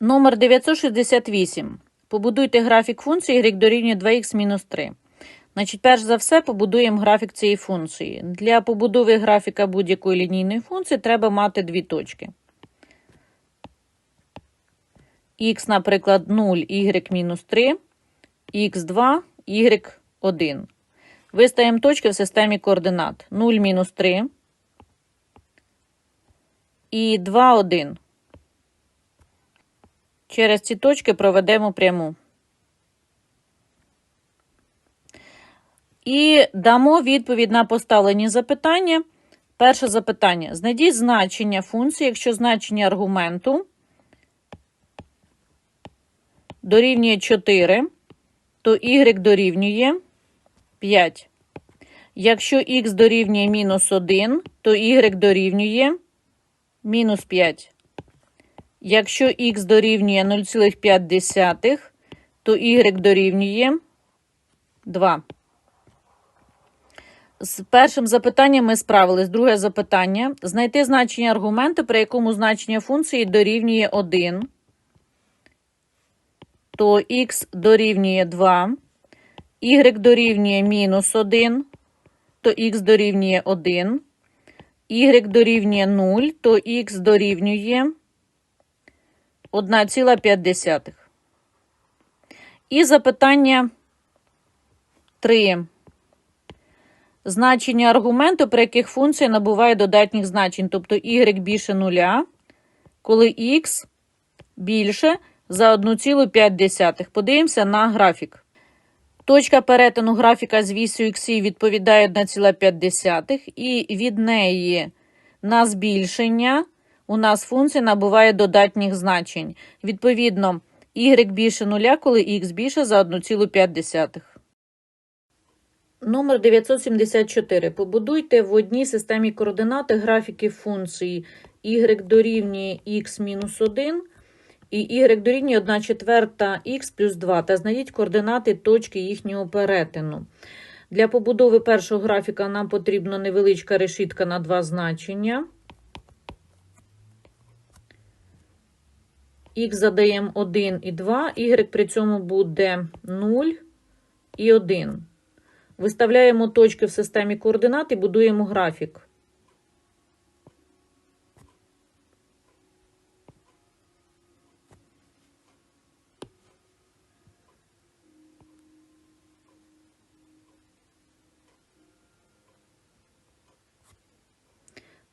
Номер 968. Побудуйте графік функції y дорівнює 2х мінус 3. Значить, перш за все, побудуємо графік цієї функції. Для побудови графіка будь-якої лінійної функції треба мати дві точки. х, наприклад, 0, y мінус 3, х2, y1. Виставимо точки в системі координат 0 мінус 3 і 2, 1. Через ці точки проведемо пряму. І дамо відповідь на поставлені запитання. Перше запитання. Знайдіть значення функції, якщо значення аргументу дорівнює 4, то y дорівнює 5. Якщо х дорівнює мінус 1, то y дорівнює мінус 5. Якщо х дорівнює 0,5, то y дорівнює 2. З першим запитанням ми справились. Друге запитання. Знайти значення аргументу, при якому значення функції дорівнює 1, то х дорівнює 2, y дорівнює мінус 1, то х дорівнює 1, y дорівнює 0, то х дорівнює 1,5. І запитання 3. Значення аргументу, при яких функція набуває додатніх значень, тобто y більше нуля, коли х більше за 1,5. Подивимося на графік. Точка перетину графіка з вісю х відповідає 1,5, і від неї на збільшення у нас функція набуває додатніх значень. Відповідно, y більше нуля, коли х більше за 1,5. Номер 974. Побудуйте в одній системі координати графіки функції y дорівнює x мінус 1 і y дорівнює 1 четверта x плюс 2 та знайдіть координати точки їхнього перетину. Для побудови першого графіка нам потрібна невеличка решітка на два значення. Х задаємо 1 і 2, y при цьому буде 0 і 1. Виставляємо точки в системі координат і будуємо графік.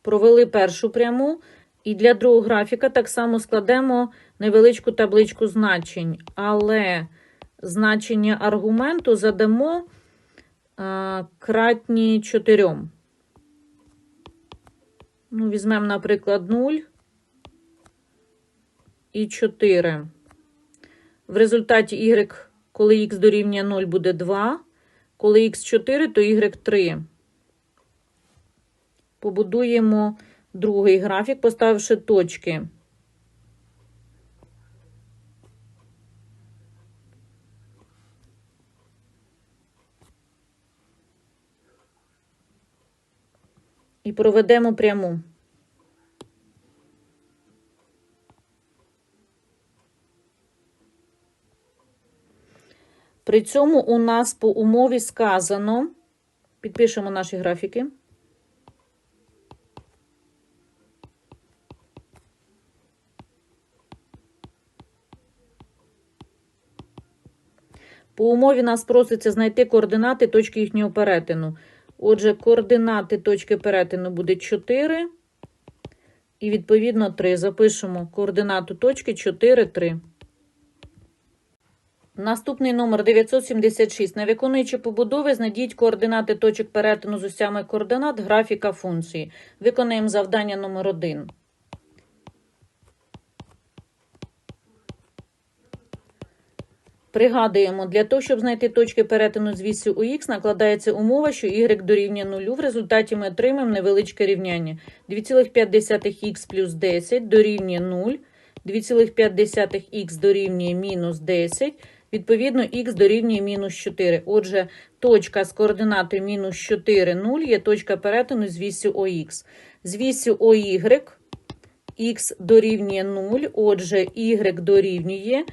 Провели першу пряму. І для другого графіка так само складемо невеличку табличку значень, але значення аргументу задамо а, кратні 4. Ну, візьмемо, наприклад, 0 і 4. В результаті y, коли х дорівнює 0, буде 2. Коли х 4, то y 3. Побудуємо другий графік, поставивши точки. І проведемо пряму. При цьому у нас по умові сказано, підпишемо наші графіки. По умові нас проситься знайти координати точки їхнього перетину. Отже, координати точки перетину буде 4 і, відповідно, 3. Запишемо координату точки 4, 3. Наступний номер 976. На виконуючи побудови, знайдіть координати точок перетину з осями координат графіка функції. Виконаємо завдання номер 1. Пригадуємо, для того, щоб знайти точки перетину з вісю у х, накладається умова, що y дорівнює 0. В результаті ми отримаємо невеличке рівняння. 2,5х плюс 10 дорівнює 0. 2,5х дорівнює мінус 10. Відповідно, х дорівнює мінус 4. Отже, точка з координатою мінус 4, 0 є точка перетину з вісю ОХ. З вісю ОY х дорівнює 0, отже, y дорівнює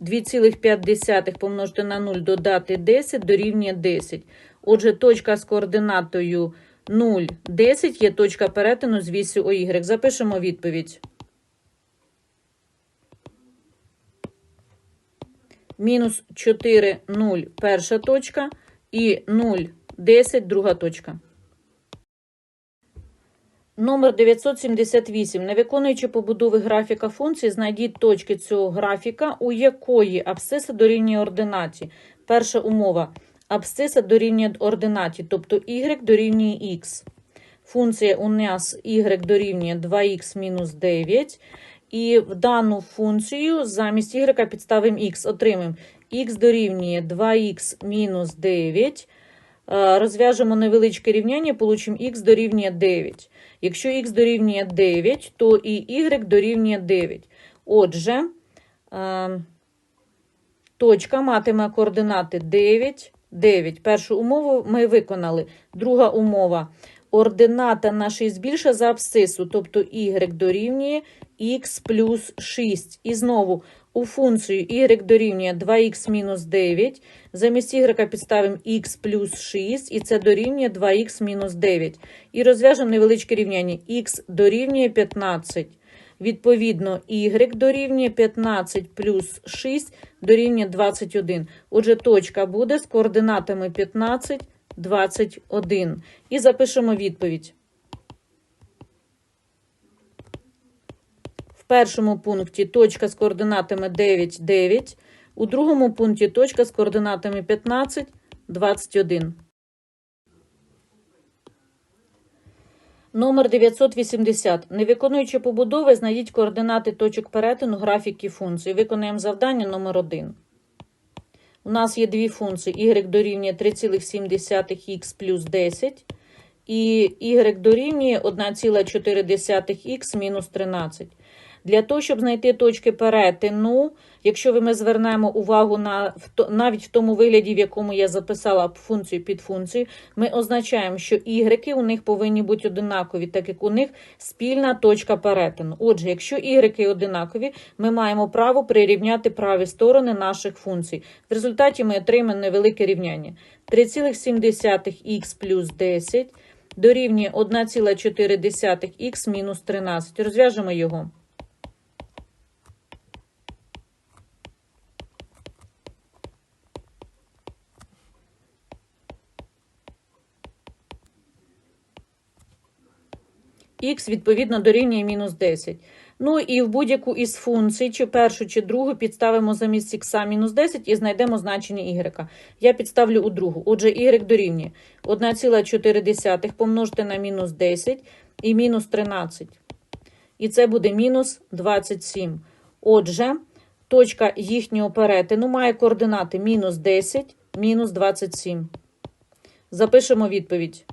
2,5 помножити на 0 додати 10 дорівнює 10. Отже, точка з координатою 0, 10 є точка перетину з вісю ОY. Запишемо відповідь. Мінус 4, 0 перша точка і 0, 10 друга точка. Номер 978. Не виконуючи побудови графіка функції, знайдіть точки цього графіка, у якої абсциса дорівнює ординаті. Перша умова. Абсциса дорівнює ординаті, тобто y дорівнює x. Функція у нас y дорівнює 2х мінус 9. І в дану функцію замість y підставимо x. Отримаємо x дорівнює 2х мінус 9. Е, Розв'яжемо невеличке рівняння, получимо х дорівнює 9. Якщо х дорівнює 9, то і y дорівнює 9. Отже, е, точка матиме координати 9, 9. Першу умову ми виконали. Друга умова. Ордината наша збільша за абсцису, тобто y дорівнює х плюс 6. І знову у функцію y дорівнює 2х мінус 9. Замість y підставимо х плюс 6, і це дорівнює 2х мінус 9. І розв'яжемо невеличке рівняння. х дорівнює 15. Відповідно, y дорівнює 15 плюс 6 дорівнює 21. Отже, точка буде з координатами 15, 21. І запишемо відповідь. Першому пункті точка з координатами 9, 9. У другому пункті точка з координатами 15, 21. Номер 980. Не виконуючи побудови, знайдіть координати точок перетину графіків функцій. Виконуємо завдання номер 1. У нас є дві функції. y дорівнює 3,7х плюс 10 і y дорівнює 1,4х мінус 13. Для того, щоб знайти точки перетину, якщо ми звернемо увагу на навіть в тому вигляді, в якому я записала функцію під функцію, ми означаємо, що y у них повинні бути одинакові, так як у них спільна точка перетину. Отже, якщо y одинакові, ми маємо право прирівняти праві сторони наших функцій. В результаті ми отримаємо невелике рівняння. 3,7х плюс 10 дорівнює 1,4х мінус 13. Розв'яжемо його. Х відповідно дорівнює мінус 10. Ну і в будь-яку із функцій, чи першу, чи другу, підставимо замість х мінус 10 і знайдемо значення y. Я підставлю у другу. Отже, y дорівнює 1,4 помножити на мінус 10 і мінус 13. І це буде мінус 27. Отже, точка їхнього перетину має координати мінус 10, мінус 27. Запишемо відповідь.